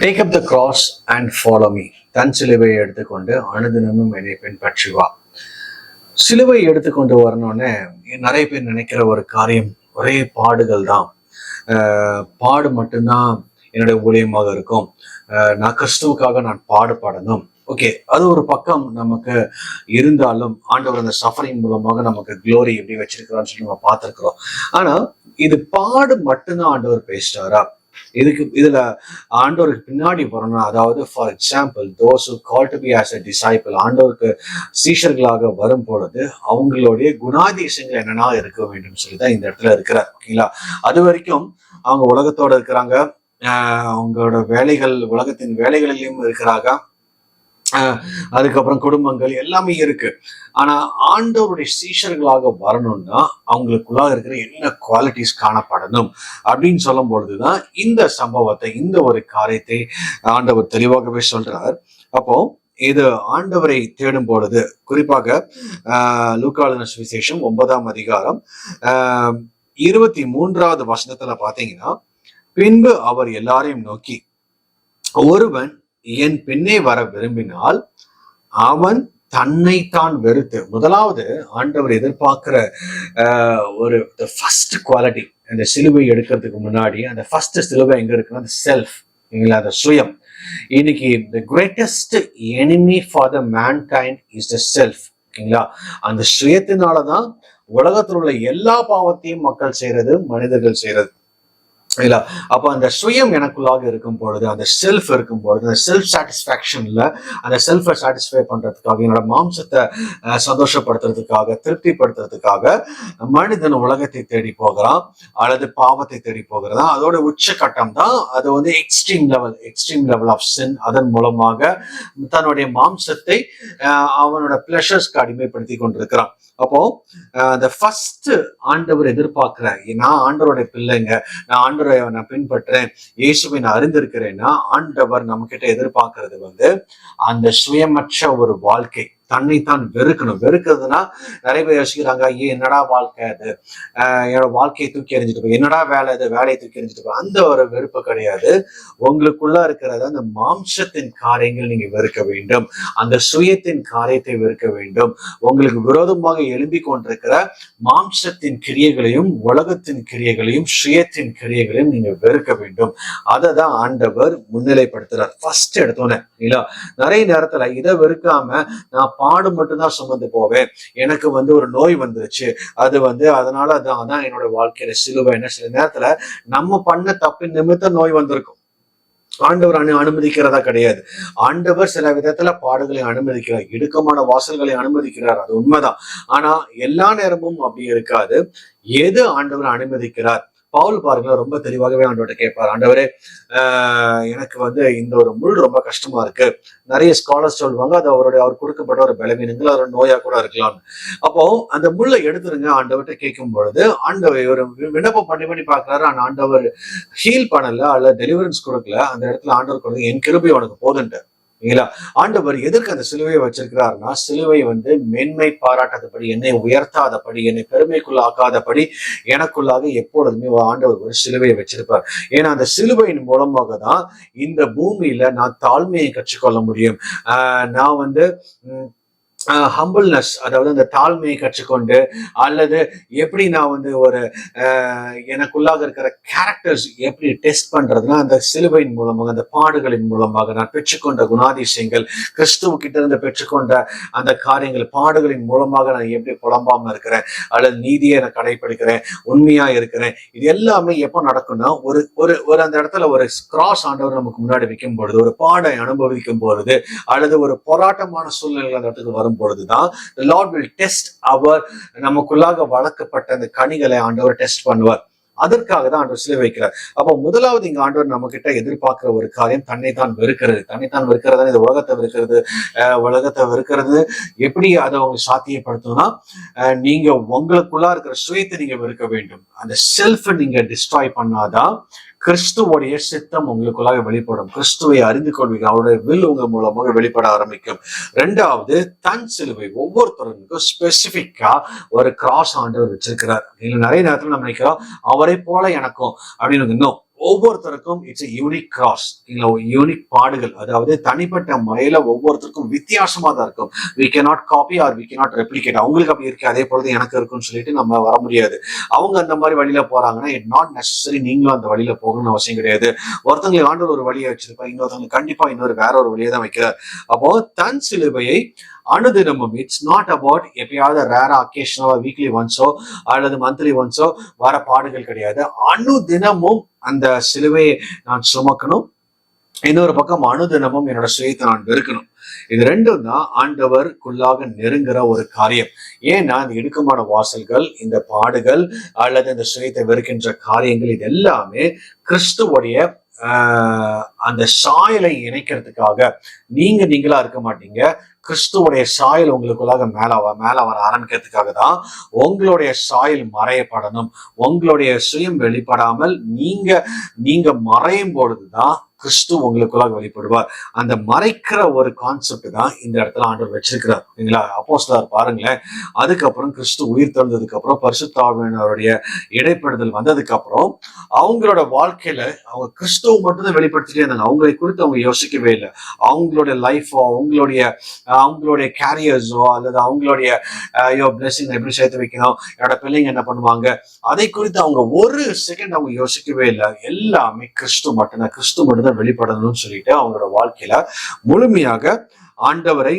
Take up the cross and follow me தன் சிலுவையை எடுத்துக்கொண்டு அனுதினமும் என்னை பின்பற்றி வா சிலுவை எடுத்துக்கொண்டு வரணும்னு நிறைய பேர் நினைக்கிற ஒரு காரியம் ஒரே பாடுகள் தான். பாடு மட்டும்தான் என்னுடைய ஊழியமாக இருக்கும். நான் கிறிஸ்துவுக்காக நான் பாடுபடணும் ஓகே அது ஒரு பக்கம் நமக்கு இருந்தாலும் ஆண்டவர் அந்த சஃபரிங் மூலமாக நமக்கு க்ளோரி எப்படி வச்சிருக்கிறான்னு சொல்லி நம்ம பார்த்துருக்குறோம். ஆனா இது பாடு மட்டும்தான் ஆண்டவர் பேசிட்டாரா இதுக்கு இதுல ஆண்டோருக்கு பின்னாடி போறோம்னா அதாவது for example those call to be as a disciple ஆண்டோருக்கு சீஷர்களாக வரும் பொழுது அவங்களுடைய குணாதிசயங்கள் என்னென்ன இருக்க வேண்டும் சொல்லி தான் இந்த இடத்துல இருக்கிறார் ஓகேங்களா? அது வரைக்கும் அவங்க உலகத்தோட இருக்கிறாங்க அவங்களோட வேலைகள் உலகத்தின் வேலைகளிலும் இருக்கிறாங்க. அதுக்கப்புறம் குடும்பங்கள் எல்லாமே இருக்கு. ஆனா ஆண்டவருடைய சீஷர்களாக வரணும்னா அவங்களுக்குள்ளாக இருக்கிற என்ன குவாலிட்டிஸ் காணப்படணும் அப்படின்னு சொல்லும் பொழுதுதான் இந்த சம்பவத்தை இந்த ஒரு காரியத்தை ஆண்டவர் தெளிவாகவே சொல்றார். அப்போ இது ஆண்டவரை தேடும் பொழுது குறிப்பாக ஆஹ் சுவிசேஷம் ஒன்பதாம் அதிகாரம் ஆஹ் இருபத்தி மூன்றாவது வசனத்துல பாத்தீங்கன்னா பின்பு அவர் எல்லாரையும் நோக்கி ஒருவன் என் பின்னே வர விரும்பினால் அவன் தன்னைத்தான் வெறுத்து முதலாவது ஆண்டவர் எதிர்பார்க்கிற ஆஹ், ஒரு ஃபர்ஸ்ட் குவாலிட்டி அந்த சிலுவை எடுக்கிறதுக்கு முன்னாடி அந்த ஃபர்ஸ்ட் சிலுவை எங்க இருக்குன்னா அந்த செல்ஃப் இல்லைங்களா அந்த சுயம். இன்னைக்கு the greatest enemy for the mankind is the self ஓகேங்களா அந்த சுயத்தினாலதான் உலகத்தில் உள்ள எல்லா பாவத்தையும் மக்கள் செய்யறது மனிதர்கள் செய்யறது இல்ல அப்போ அந்த சுயம் எனக்குள்ளாக இருக்கும் பொழுது அந்த செல்ஃப் இருக்கும் பொழுது அந்த செல்ஃப் சாட்டிஸ்ஃபேக்ஷன்ல அந்த செல்ஃபை சாட்டிஸ்ஃபை பண்றதுக்காக என்னோட மாம்சத்தை சந்தோஷப்படுத்துறதுக்காக திருப்திப்படுத்துறதுக்காக மனிதன் உலகத்தை தேடி போகிறான் அல்லது பாவத்தை தேடி போகிறதா அதோட உச்சகட்டம் தான் அது வந்து extreme level extreme level of sin அதன் மூலமாக தன்னுடைய மாம்சத்தை அவனோட பிளஷர்ஸ்க்கு அடிமைப்படுத்தி கொண்டிருக்கிறான். அப்போ அந்த ஃபர்ஸ்ட் ஆண்டவர் எதிர்பார்க்கிறார். நான் ஆண்டவருடைய பிள்ளைங்க நான் ஆண்டவரை நான் பின்பற்றேன் இயேசுவை நான் அறிந்திருக்கிறேன்னா ஆண்டவர் நம்ம கிட்ட எதிர்பார்க்கறது வந்து அந்த சுயமற்ற ஒரு வாழ்க்கை. தன்னைத்தான் வெறுக்கணும். வெறுக்கிறதுனா நிறைய பேர் யோசிக்கிறாங்க ஐயோ என்னடா வாழ்க்கை அது? என்னோட வாழ்க்கையை தூக்கி எறிஞ்சிட்டு போய் என்னடா வேலை இது வேலையை தூக்கி எறிஞ்சிட்டு போய் அந்த ஒரு வெறுப்பு கிடையாது. உங்களுக்குள்ள இருக்கிறத அந்த மாம்சத்தின் காரியங்கள் நீங்க வெறுக்க வேண்டும். அந்த சுயத்தின் காரியத்தை வெறுக்க வேண்டும். உங்களுக்கு விரோதமாக எழும்பி கொண்டிருக்கிற மாம்சத்தின் கிரியைகளையும் உலகத்தின் கிரியைகளையும் சுயத்தின் கிரியைகளையும் நீங்க வெறுக்க வேண்டும். அதை தான் ஆண்டவர் முன்னிலைப்படுத்துறார். ஃபர்ஸ்ட் எடுத்தோன்னே இல்ல நிறைய நேரத்துல இதை வெறுக்காம நான் பாடு மட்டும்தான் சுமந்து போவேன். எனக்கு வந்து ஒரு நோய் வந்துருச்சு. அது வந்து அதனால அதான் அதான் என்னோட வாழ்க்கையில சிலுவைன்னு சில நேரத்துல நம்ம பண்ண தப்பின் நிமித்தம் நோய் வந்திருக்கும். ஆண்டவர் அனு அனுமதிக்கிறதா கிடையாது. ஆண்டவர் சில விதத்துல பாடுகளை அனுமதிக்கிறார். இடுக்கமான வாசல்களை அனுமதிக்கிறார். அது உண்மைதான். ஆனா எல்லா நேரமும் அப்படி இருக்காது. எது ஆண்டவர் அனுமதிக்கிறார்? பவுல் பாருங்களேன் ரொம்ப தெளிவாகவே ஆண்டவர்கிட்ட கேட்பார். ஆண்டவரே எனக்கு வந்து இந்த ஒரு முள் ரொம்ப கஷ்டமா இருக்கு. நிறைய ஸ்காலர்ஸ் சொல்லுவாங்க அது அவருடைய அவர் கொடுக்கப்பட்ட ஒரு பலவீனங்கள் அவர் நோயா கூட இருக்கலாம். அப்போ அந்த முள்ளை எடுத்துருங்க ஆண்டவர்கிட்ட கேட்கும் பொழுது ஆண்டவர் ஒரு விண்ணப்பம் பண்ணி பண்ணி பாக்குறாரு ஆனா ஆண்டவர் ஹீல் பண்ணல அல்ல டெலிவரன்ஸ் கொடுக்கல. அந்த இடத்துல ஆண்டவர் கொடுக்க என் கிருபி உனக்கு போதுன்ட்டு இல்லைங்களா ஆண்டவர் எதற்கு அந்த சிலுவையை வச்சிருக்கிறாருன்னா சிலுவை வந்து மென்மை பாராட்டாதபடி என்னை உயர்த்தாதபடி என்னை பெருமைக்குள்ளாக்காதபடி எனக்குள்ளாக எப்பொழுதுமே ஆண்டவர் ஒரு சிலுவையை வச்சிருப்பார். ஏன்னா அந்த சிலுவையின் மூலமாக தான் இந்த பூமியில நான் தாழ்மையை கற்றுக்கொள்ள முடியும். நான் வந்து ஹம்பிள்னஸ் அதாவது அந்த தாழ்மையை கற்றுக்கொண்டு அல்லது எப்படி நான் வந்து ஒரு எனக்குள்ளாக இருக்கிற கேரக்டர்ஸ் எப்படி டெஸ்ட் பண்றதுன்னா அந்த சிலுவையின் மூலமாக அந்த பாடுகளின் மூலமாக நான் பெற்றுக்கொண்ட குணாதிசயங்கள் கிறிஸ்துவ கிட்ட இருந்து பெற்றுக்கொண்ட அந்த காரியங்கள் பாடுகளின் மூலமாக நான் எப்படி புலம்பாம இருக்கிறேன் அல்லது நீதியை நான் கடைபிடிக்கிறேன் உண்மையா இருக்கிறேன் இது எல்லாமே எப்போ நடக்கும்னா ஒரு ஒரு ஒரு அந்த இடத்துல ஒரு கிராஸ் ஆண்டவர் நமக்கு முன்னாடி வைக்கும் பொழுது ஒரு பாடை அனுபவிக்கும் பொழுது அல்லது ஒரு போராட்டமான சூழ்நிலை அந்த இடத்துக்கு வரும் பொழுதுதான் லார்ட் வில் டெஸ்ட் அவர் நமக்குள்ளாக வளர்க்கப்பட்ட அந்த கனிகளை ஆண்டவர் டெஸ்ட் பண்ணுவார். அதற்காக தான் ஆண்டவர் சிலை வைக்கிறார். அப்போ முதலாவது இங்க ஆண்டவர் நம்ம கிட்ட எதிர்பார்க்கிற ஒரு காரியம் தன்னை தான் வெறுக்கிறது. தன்னை தான் வெறுக்கிறது இந்த உலகத்தை வெறுக்கிறது. உலகத்தை வெறுக்கிறது. எப்படி அதை அவங்க சாத்தியப்படுத்தும்னா நீங்க உங்களுக்குள்ளா இருக்கிற சுயத்தை நீங்க வெறுக்க வேண்டும். அந்த செல்ஃபை நீங்க டிஸ்ட்ராய் பண்ணாதான் கிறிஸ்துவோடைய சித்தம் உங்களுக்குள்ளாக வெளிப்படும். கிறிஸ்துவை அறிந்து கொள்வீங்க அவருடைய வில் உங்க மூலமாக வெளிப்பட ஆரம்பிக்கும். ரெண்டாவது தன் சிலுவை ஒவ்வொருத்தருக்கும் ஸ்பெசிஃபிக்கா ஒரு கிராஸ் ஆண்டவர் வச்சிருக்கிறார். நிறைய நேரத்தில் நம்ம நினைக்கிறோம் அவரை போல எனக்கும் அப்படின்னு. இன்னும் ஒவ்வொருத்தருக்கும் இட்ஸ் யூனிக் கிராஸ் இல்லை யூனிக் பாடுகள். அதாவது தனிப்பட்ட முறையில ஒவ்வொருத்தருக்கும் வித்தியாசமா தான் இருக்கும். We can not copy or we cannot replicate அவங்களுக்கு அப்படி இருக்கு. அதே போலதான் எனக்கு இருக்கும்னு சொல்லிட்டு நம்ம வர முடியாது. அவங்க அந்த மாதிரி வழியில போறாங்கன்னா இட் நாட் நெசசரி நீங்களும் அந்த வழியில போகணும்னு அவசியம் கிடையாது. ஒருத்தங்களை ஆண்டு ஒரு வழியை வச்சிருப்பா இன்னொருத்தவங்க கண்டிப்பா இன்னொரு வேற ஒரு வழியை தான் வைக்கிறார். அப்போ தன் சிலுவையை அனுதினமும் இட்ஸ் நாட் அபவுட் எப்பயாவது ரேரா அக்கேஷனோ வீக்லி ஒன்ஸோ அல்லது மந்த்லி ஒன்ஸோ வர பாடுகள் கிடையாது. அனுதினமும் அந்த சிலுவையை நான் சுமக்கணும். இன்னொரு பக்கம் அனுதினமும் என்னோட சுயத்தை நான் வெறுக்கணும். இது ரெண்டும் தான் ஆண்டவருக்குள்ளாக நெருங்குற ஒரு காரியம். ஏன்னா இந்த இடுக்கமான வாசல்கள் இந்த பாடுகள் அல்லது இந்த சுயத்தை வெறுக்கின்ற காரியங்கள் இது எல்லாமே கிறிஸ்துவோடைய அந்த சாயலை இணைக்கிறதுக்காக நீங்க நீங்களா இருக்க மாட்டீங்க. கிறிஸ்துவோடைய சாயல் உங்களுக்குள்ளாக மேல மேல வர ஆரம்பிக்கிறதுக்காக தான் உங்களுடைய சாயல் மறையப்படணும். உங்களுடைய சுயம் வெளிப்படாமல் நீங்க நீங்க மறையும் பொழுதுதான் கிறிஸ்து உங்களுக்குள்ளாக வெளிப்படுவார். அந்த மறைக்கிற ஒரு கான்செப்ட் தான் இந்த இடத்துல ஆண்டவர் வச்சிருக்கிறார். ஓகேங்களா அப்போஸ்தலர் பாருங்களேன். அதுக்கப்புறம் கிறிஸ்து உயிர் தெழுந்ததுக்கு அப்புறம் பரிசுத்தாவினருடைய இடைப்படுதல் வந்ததுக்கு அப்புறம் அவங்களோட வாழ்க்கையில அவங்க கிறிஸ்துவ மட்டும்தான் வெளிப்படுத்திட்டே இருந்தாங்க அவங்களை குறித்து அவங்க யோசிக்கவே இல்லை. அவங்களுடைய லைஃபோ அவங்களுடைய அவங்களுடைய கேரியர்ஸோ அல்லது அவங்களுடைய ஐயோ பிளெஸிங் எப்படி சேர்த்து வைக்கணும்? என்னோட பிள்ளைங்க என்ன பண்ணுவாங்க? அதை குறித்து அவங்க ஒரு செகண்ட் அவங்க யோசிக்கவே இல்லை. எல்லாமே கிறிஸ்து மட்டும்தான். கிறிஸ்து மட்டும்தான் வெளிப்படணும்னு சொல்லிட்டு அவங்களோட வாழ்க்கையில முழுமையாக ஆண்டவரை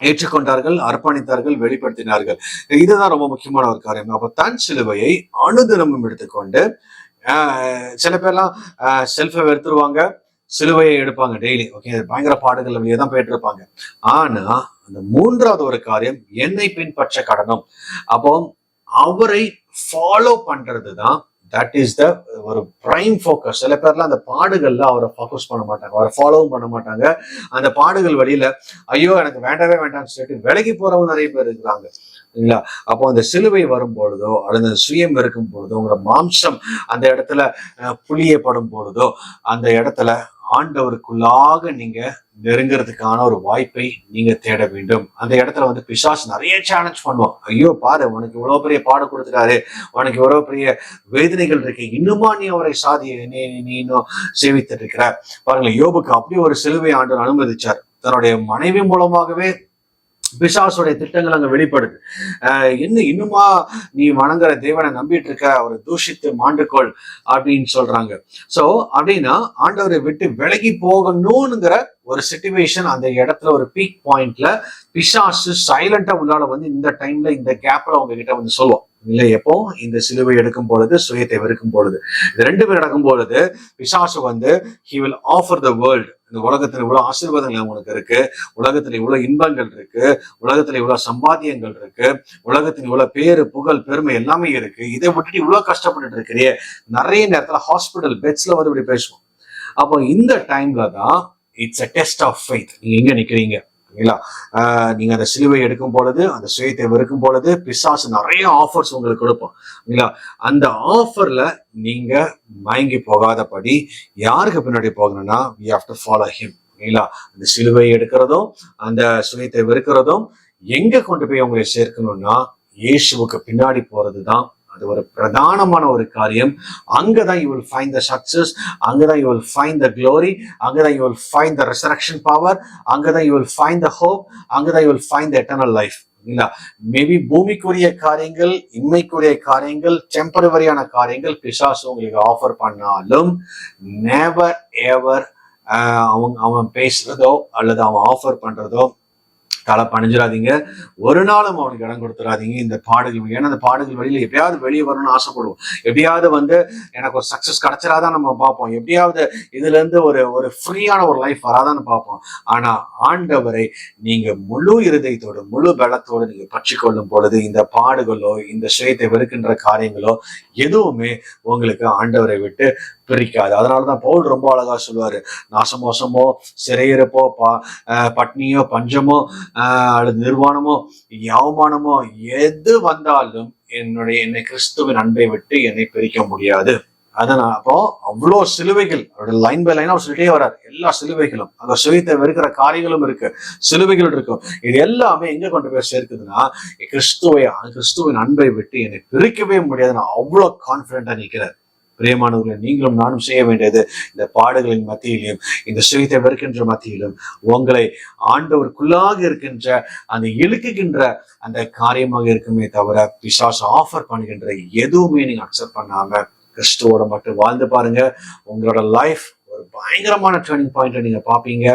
ஏற்றுக்கொண்டார்கள் அர்ப்பணித்தார்கள் வெளிப்படுத்தினார்கள். இதுதான் ரொம்ப முக்கியமான ஒரு காரியம். அப்ப தன் சிலுவையை அணுதினமும் எடுத்துக்கொண்டு சில பேர்லாம் செல்ஃபை எடுத்துருவாங்க சிலுவையை எடுப்பாங்க டெய்லி ஓகே பயங்கர பாடுகள் அப்படியே தான் போயிட்டு இருப்பாங்க ஆனா அந்த மூன்றாவது ஒரு காரியம் என்னை பின்பற்ற கடனும். அப்போ அவரை ஃபாலோ பண்றது தான் தட் இஸ் த ஒரு பிரைம் ஃபோக்கஸ் சில பேர்லாம் அந்த பாடுகள்ல அவரை ஃபோக்கஸ் பண்ண மாட்டாங்க அவரை ஃபாலோவும் பண்ண மாட்டாங்க. அந்த பாடுகள் வழியில ஐயோ எனக்கு வேண்டவே வேண்டாம்னு சொல்லிட்டு விலகி போறவங்க நிறைய பேர் இருக்கிறாங்க. இல்லைங்களா? அப்போ அந்த சிலுவை வரும் பொழுதோ அல்லது அந்த சுயம் இருக்கும் பொழுதோ உங்களோட மாம்சம் அந்த இடத்துல புளியப்படும் பொழுதோ அந்த இடத்துல ஆண்டவருக்குள்ளாக நீங்க நெருங்கிறதுக்கான ஒரு வாய்ப்பை நீங்க தேட வேண்டும். அந்த இடத்துல வந்து பிசாஸ் நிறைய சேலஞ்ச் பண்ணுவோம் ஐயோ பாரு உனக்கு இவ்வளவு பெரிய பாடம் கொடுத்துட்டாரு. உனக்கு இவ்வளவு பெரிய வேதனைகள் இருக்கு. இன்னுமா நீ அவரை சாதி நீ நீ இன்னும் சேவித்துட்டு இருக்கிற? பாருங்களேன் யோபுக்கு அப்படி ஒரு சிலுவை ஆண்டு அனுமதிச்சார். தன்னுடைய மனைவி மூலமாகவே பிசாசுடைய திட்டங்கள் அங்க வெளிப்படுது. என்ன இன்னுமா நீ வணங்குற தேவனை நம்பிட்டு இருக்க அவரை தூஷித்து மாண்டுக்கோள் அப்படின்னு சொல்றாங்க. சோ அப்படின்னா ஆண்டவரை விட்டு விலகி போகணும்ங்கிற ஒரு சிச்சுவேஷன் அந்த இடத்துல ஒரு பீக் பாயிண்ட்ல பிசாசு சைலண்டா உள்ளால வந்து இந்த டைம்ல இந்த கேப்ல அவங்க கிட்ட வந்து சொல்லுவோம் இல்லை. எப்போ? இந்த சிலுவை எடுக்கும் பொழுது சுயத்தை வெறுக்கும் பொழுது. இது ரெண்டு பேர் நடக்கும் பொழுது பிசாசு வந்து he will offer the world இந்த உலகத்துல இவ்வளவு ஆசீர்வாதங்கள் அவங்களுக்கு இருக்கு. உலகத்துல இவ்வளவு இன்பங்கள் இருக்கு. உலகத்துல இவ்வளவு சம்பாத்தியங்கள் இருக்கு. உலகத்துல இவ்வளவு பேரு புகழ் பெருமை எல்லாமே இருக்கு. இதை விட்டுட்டு இவ்வளவு கஷ்டப்பட்டுட்டு இருக்கிறியே. நிறைய நேரத்துல ஹாஸ்பிட்டல் பெட்ஸ்ல வந்து இப்படி பேசுவோம். அப்போ இந்த டைம்ல தான் it's a test of faith நீங்க எங்க நிக்கிறீங்க. ஓகேங்களா நீங்க அந்த சிலுவை எடுக்கும் பொழுது அந்த சுயத்தை வெறுக்கும் பொழுது பிசாசு நிறைய ஆஃபர்ஸ் உங்களுக்கு கொடுப்போம் ஓகேங்களா அந்த ஆஃபர்ல நீங்க மயங்கி போகாதபடி யாருக்கு பின்னாடி போகணும்னா we have to follow him ஓகேங்களா அந்த சிலுவை எடுக்கிறதும் அந்த சுயத்தை வெறுக்கிறதும் எங்க கொண்டு போய் உங்களை சேர்க்கணும்னா இயேசுவுக்கு பின்னாடி போறதுதான் அது ஒரு பிரதானமான ஒரு காரியம். அங்கதான் you will find the success அங்கதான் you will find the glory அங்கதான் you will find the resurrection power அங்கதான் you will find the hope அங்கதான் you will find the eternal life இல்லைங்களா? மேபி பூமிக்குரிய காரியங்கள் இன்மைக்குரிய காரியங்கள் டெம்பரவரியான காரியங்கள் பிசாஸ் உங்களுக்கு ஆஃபர் பண்ணாலும் நேவர் எவர் அவங்க அவன் பேசுறதோ அல்லது அவன் ஆஃபர் பண்றதோ தலை பணிஞ்சிடாதீங்க ஒரு நாளும் அவனுக்கு இடம் கொடுத்துடாதீங்க இந்த பாடல்கள். ஏன்னா அந்த பாடல்கள் வழியில் எப்படியாவது வெளியே வரணும்னு ஆசைப்படுவோம். எப்படியாவது வந்து எனக்கு ஒரு சக்ஸஸ் கிடைச்சிடாதான் நம்ம பார்ப்போம். எப்படியாவது இதுலேருந்து ஒரு ஒரு ஃப்ரீயான ஒரு லைஃப் வராதான்னு பார்ப்போம். ஆனால் ஆண்டவரை நீங்கள் முழு இருதயத்தோடு முழு பலத்தோடு நீங்கள் பற்றி கொள்ளும் பொழுது இந்த பாடுகளோ இந்த சுயத்தை வெறுக்கின்ற காரியங்களோ எதுவுமே உங்களுக்கு ஆண்டவரை விட்டு பிரிக்காது அதனாலதான் பவுல் ரொம்ப அழகா சொல்லுவாரு. நாசமோசமோ சிறையிறப்போ பா பட்னியோ பஞ்சமோ அல்லது நிர்வாணமோ அவமானமோ எது வந்தாலும் என்னுடைய என்னை கிறிஸ்துவின் அன்பை விட்டு என்னை பிரிக்க முடியாது. அதனால் அப்போ அவ்வளோ சிலுவைகள் அவருடைய லைன் பை லைனாக சொல்லிட்டே வர்றார். எல்லா சிலுவைகளும் அந்த சுயத்தை வெறுக்கிற காரியங்களும் இருக்கு. சிலுவைகள் இருக்கும். இது எல்லாமே எங்க கொண்டு போய் சேர்க்குதுன்னா கிறிஸ்துவை கிறிஸ்துவின் அன்பை விட்டு என்னை பிரிக்கவே முடியாதுன்னு அவ்வளோ கான்பிடண்டா நிற்கிறேன் பிரியமானவர்களை நீங்களும் நானும் செய்ய வேண்டியது இந்த பாடுகளின் மத்தியிலும் இந்த சுயத்தை வெறுக்கின்ற மத்தியிலும் உங்களை ஆண்டவருக்குள்ளாக இருக்கின்ற அந்த இழுக்குகின்ற அந்த காரியமாக இருக்குமே தவிர பிசாஸ் ஆஃபர் பண்ணுகின்ற எதுவுமே நீங்க அக்செப்ட் பண்ணாம கிறிஸ்துவோட மட்டும் வாழ்ந்து பாருங்க. உங்களோட லைஃப் ஒரு பயங்கரமான டேர்னிங் பாயிண்ட்டை நீங்க பாப்பீங்க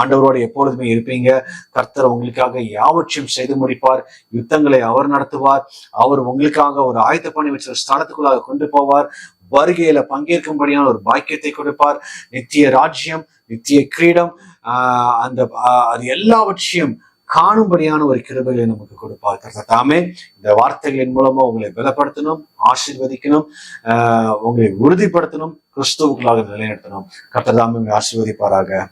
ஆண்டவரோட எப்பொழுதுமே இருப்பீங்க. கர்த்தர் உங்களுக்காக யாவற்றையும் செய்து முடிப்பார். யுத்தங்களை அவர் நடத்துவார். அவர் உங்களுக்காக ஒரு ஆயத்த பண்ணி வச்ச ஸ்தானத்துக்குள்ளாக கொண்டு போவார். வருகையில பங்கேற்கும்படியான ஒரு பாக்கியத்தை கொடுப்பார். நித்திய ராஜ்யம் நித்திய கிரீடம் ஆஹ் அந்த அது எல்லாவற்றையும் காணும்படியான ஒரு கிருபையை நமக்கு கொடுப்பார் கர்த்தர். தாமே இந்த வார்த்தைகளின் மூலமா உங்களை பலப்படுத்தணும் ஆசீர்வதிக்கணும் ஆஹ் உங்களை உறுதிப்படுத்தணும் கிறிஸ்துவுக்குள்ளாக நிலைநிறுத்தணும். கர்த்தர் தாமே உங்களை ஆசீர்வதிப்பாராக.